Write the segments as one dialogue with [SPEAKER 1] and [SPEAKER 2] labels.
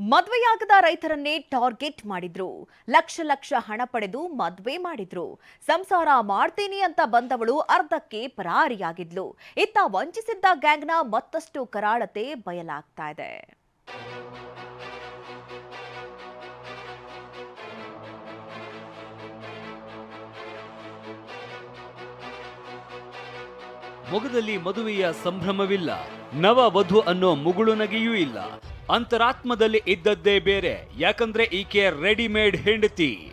[SPEAKER 1] ಮದ್ವೆಯಾಗದ ರೈತರನ್ನೇ target ಮಾಡಿದ್ರು. ಲಕ್ಷ ಲಕ್ಷ ಹಣ ಪಡೆದು ಮದ್ವೆ ಮಾಡಿದ್ರು. ಸಂಸಾರ ಮಾಡ್ತೀನಿ ಅಂತ ಬಂದವಳು ಅರ್ಧಕ್ಕೆ ಪರಾರಿಯಾಗಿದ್ಲು. ಇತ್ತ ವಂಚಿಸಿದ್ದ ಗ್ಯಾಂಗ್ನ ಮತ್ತಷ್ಟು ಕರಾಳತೆ ಬಯಲಾಗ್ತಾ ಇದೆ.
[SPEAKER 2] ಮೊಗದಲ್ಲಿ ಮದುವೆಯ ಸಂಭ್ರಮವಿಲ್ಲ. ನವ ವಧು ಅನ್ನೋ ಮುಗುಳು ನಗೆಯೂ ಇಲ್ಲ. ಅಂತರಾತ್ಮದಲ್ಲಿ ಇದ್ದದ್ದೇ ಬೇರೆ. ಯಾಕಂದ್ರೆ ಈಕೆ ರೆಡಿಮೇಡ್ ಹೆಂಡತಿ.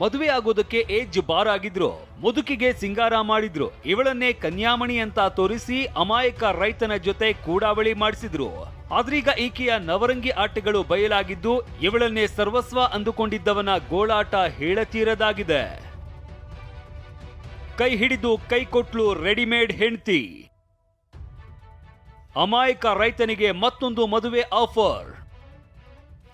[SPEAKER 2] ಮದುವೆ ಆಗೋದಕ್ಕೆ ಏಜ್ ಬಾರ್ ಆಗಿದ್ರು. ಮುದುಕಿಗೆ ಸಿಂಗಾರ ಮಾಡಿದ್ರು. ಇವಳನ್ನೇ ಕನ್ಯಾಮಣಿ ಅಂತ ತೋರಿಸಿ ಅಮಾಯಕ ರೈತನ ಜೊತೆ ಕೂಡಾವಳಿ ಮಾಡಿಸಿದ್ರು. ಆದ್ರೀಗ ಈಕೆಯ ನವರಂಗಿ ಆಟಗಳು ಬಯಲಾಗಿದ್ದು ಇವಳನ್ನೇ ಸರ್ವಸ್ವ ಅಂದುಕೊಂಡಿದ್ದವನ ಗೋಳಾಟ ಹೇಳತೀರದಾಗಿದೆ. ಕೈ ಹಿಡಿದು ಕೈ ಕೊಟ್ಲು ರೆಡಿಮೇಡ್ ಹೆಂಡ್ತಿ. ಅಮಾಯಕ ರೈತನಿಗೆ ಮತ್ತೊಂದು ಮದುವೆ ಆಫರ್.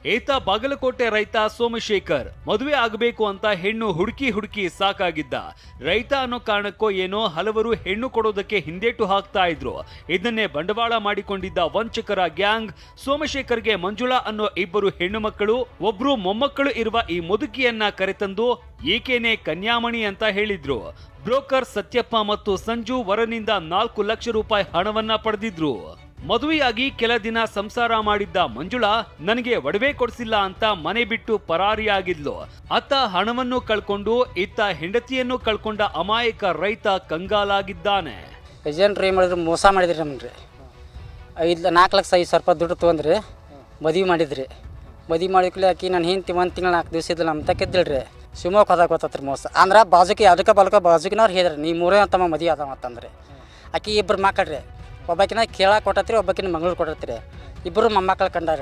[SPEAKER 2] ಈತ ಬಾಗಲಕೋಟೆ ರೈತ ಸೋಮಶೇಖರ್ ಮದುವೆ ಆಗಬೇಕು ಅಂತ ಹೆಣ್ಣು ಹುಡುಕಿ ಹುಡುಕಿ ಸಾಕಾಗಿದ್ದ. ರೈತ ಅನ್ನೋ ಕಾರಣಕ್ಕೋ ಏನೋ ಹಲವರು ಹೆಣ್ಣು ಕೊಡೋದಕ್ಕೆ ಹಿಂದೇಟು ಹಾಕ್ತಾ ಇದ್ರು. ಇದನ್ನೇ ಬಂಡವಾಳ ಮಾಡಿಕೊಂಡಿದ್ದ ವಂಚಕರ ಗ್ಯಾಂಗ್ ಸೋಮಶೇಖರ್ಗೆ ಮಂಜುಳಾ ಅನ್ನೋ ಇಬ್ಬರು ಹೆಣ್ಣು ಮಕ್ಕಳು, ಒಬ್ರು ಮೊಮ್ಮಕ್ಕಳು ಇರುವ ಈ ಮುದುಕಿಯನ್ನ ಕರೆತಂದು ಏಕೇನೆ ಕನ್ಯಾಮಣಿ ಅಂತ ಹೇಳಿದ್ರು. ಬ್ರೋಕರ್ ಸತ್ಯಪ್ಪ ಮತ್ತು ಸಂಜು ವರನಿಂದ ನಾಲ್ಕು ಲಕ್ಷ ರೂಪಾಯಿ ಹಣವನ್ನ ಪಡೆದಿದ್ರು. ಮದುವೆಯಾಗಿ ಕೆಲ ದಿನ ಸಂಸಾರ ಮಾಡಿದ್ದ ಮಂಜುಳಾ, ನನಗೆ ಒಡವೆ ಕೊಡಿಸಿಲ್ಲ ಅಂತ ಮನೆ ಬಿಟ್ಟು ಪರಾರಿಯಾಗಿದ್ಲು. ಅತ್ತ ಹಣವನ್ನು ಕಳ್ಕೊಂಡು, ಇತ್ತ ಹೆಂಡತಿಯನ್ನು ಕಳ್ಕೊಂಡ ಅಮಾಯಕ ರೈತ ಕಂಗಾಲಾಗಿದ್ದಾನೆ.
[SPEAKER 3] ಏಜೆಂಟ್ರು ಏನು ಮಾಡಿದ್ರು, ಮೋಸ ಮಾಡಿದ್ರಿ ನಮ್ಗೆ. ಐದು ನಾಲ್ಕು ಲಕ್ಷ ಐದು ಸಾವಿರ ರೂಪಾಯಿ ದುಡ್ಡು ತೊಗೊಂಡ್ರಿ, ಮದುವೆ ಮಾಡಿದ್ರಿ. ಮದುವೆ ಮಾಡಿದ್ಕಲೆ ಆಕಿ, ನಾನು ಹಿಂತಿ ಒಂದು ತಿಂಗಳು ನಾಲ್ಕು ದಿವಸ ಇದ್ದಿಲ್ಲ ನಮ್ಮ ತಕ್ಕಿದ್ದಿಲ್ರಿ ಶಿವಮೊಗ್ಗ ಹೋದಾಗ ಗೊತ್ತತ್ರಿ ಮೋಸ. ಅಂದ್ರೆ ಬಾಜುಕಿ ಅದಕ್ಕೆ ಬಲಕ, ಬಾಜುಕಿನವ್ರು ಹೇಳಿದ್ರಿ, ನೀ ಮೂರೇ ತಮ್ಮ ಮದುವೆ ಅದಾವ ಅಂತಂದ್ರಿ. ಆಕಿ ಇಬ್ಬರು ಮಕ್ಕಳ್ರಿ ಒಬ್ಬಾಕಿನ ಕೇಳ ಕೊಟ್ಟತ್ರಿ, ಒಬ್ಬಾಕಿನ ಮಂಗಳೂರು ಕೊಟ್ಟತ್ರಿ. ಇಬ್ಬರು ಮೊಮ್ಮಕ್ಕಳು ಕಂಡಾರ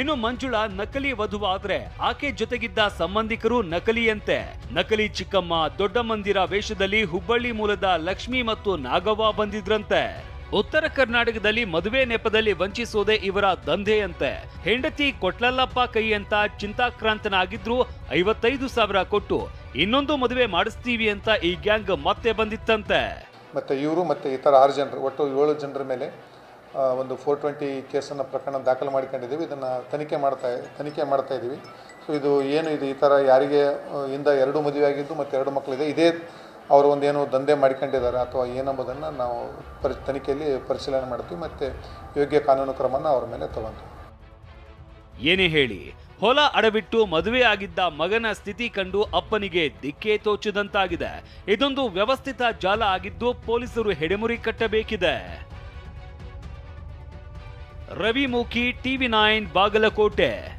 [SPEAKER 2] ಇನ್ನು ಮಂಜುಳಾ ನಕಲಿ ವಧುವಾದ್ರೆ ಆಕೆ ಜೊತೆಗಿದ್ದ ಸಂಬಂಧಿಕರು ನಕಲಿಯಂತೆ. ನಕಲಿ ಚಿಕ್ಕಮ್ಮ ದೊಡ್ಡ ಮಂದಿರ ವೇಷದಲ್ಲಿ ಹುಬ್ಬಳ್ಳಿ ಮೂಲದ ಲಕ್ಷ್ಮಿ ಮತ್ತು ನಾಗವ್ವ ಬಂದಿದ್ರಂತೆ. ಉತ್ತರ ಕರ್ನಾಟಕದಲ್ಲಿ ಮದುವೆ ನೆಪದಲ್ಲಿ ವಂಚಿಸೋದೇ ಇವರ ದಂಧೆಯಂತೆ. ಹೆಂಡತಿ ಕೊಟ್ಲಲ್ಲಪ್ಪ ಕೈ ಅಂತ ಚಿಂತಾಕ್ರಾಂತನಾಗಿದ್ರು ಐವತ್ತೈದು ಸಾವಿರ ಕೊಟ್ಟು ಇನ್ನೊಂದು ಮದುವೆ ಮಾಡಿಸ್ತೀವಿ ಅಂತ ಈ ಗ್ಯಾಂಗ್ ಮತ್ತೆ ಬಂದಿತ್ತಂತೆ.
[SPEAKER 4] ಮತ್ತು ಇವರು ಮತ್ತು ಇತರ ಆರು ಜನರು, ಒಟ್ಟು ಏಳು ಜನರ ಮೇಲೆ ಒಂದು ಫೋರ್ ಟ್ವೆಂಟಿ ಕೇಸನ್ನು ಪ್ರಕರಣ ದಾಖಲು ಮಾಡಿಕೊಂಡಿದ್ದೀವಿ. ಇದನ್ನು ತನಿಖೆ ಮಾಡ್ತಾ ತನಿಖೆ ಮಾಡ್ತಾ ಇದ್ದೀವಿ. ಸೊ ಇದು ಏನು, ಇದು ಈ ಥರ ಯಾರಿಗೆ ಇಂದ ಎರಡು ಮದುವೆ ಆಗಿದ್ದು ಮತ್ತು ಎರಡು ಮಕ್ಕಳಿದೆ. ಇದೇ ಅವರು ಒಂದೇನು ದಂಧೆ ಮಾಡಿಕೊಂಡಿದ್ದಾರೆ ಅಥವಾ ಏನಂಬುದನ್ನು ನಾವು ಪರಿ, ತನಿಖೆಯಲ್ಲಿ ಪರಿಶೀಲನೆ ಮಾಡ್ತೀವಿ. ಮತ್ತು ಯೋಗ್ಯ ಕಾನೂನು ಕ್ರಮನ ಅವ್ರ ಮೇಲೆ ತಗೊಂತೀವಿ.
[SPEAKER 2] ಏನೇ ಹೇಳಿ ಹೊಲ ಅಡವಿಟ್ಟು ಮದುವೆ ಆಗಿದ್ದ ಮಗನ ಸ್ಥಿತಿ ಕಂಡು ಅಪ್ಪನಿಗೆ ದಿಕ್ಕೇ ತೋಚದಂತಾಗಿದೆ. ಇದೊಂದು ವ್ಯವಸ್ಥಿತ ಜಾಲ ಆಗಿದ್ದು ಪೊಲೀಸರು ಹೆಡೆಮುರಿ ಕಟ್ಟಬೇಕಿದೆ. Ravimukhi TV nine, Bagalkote.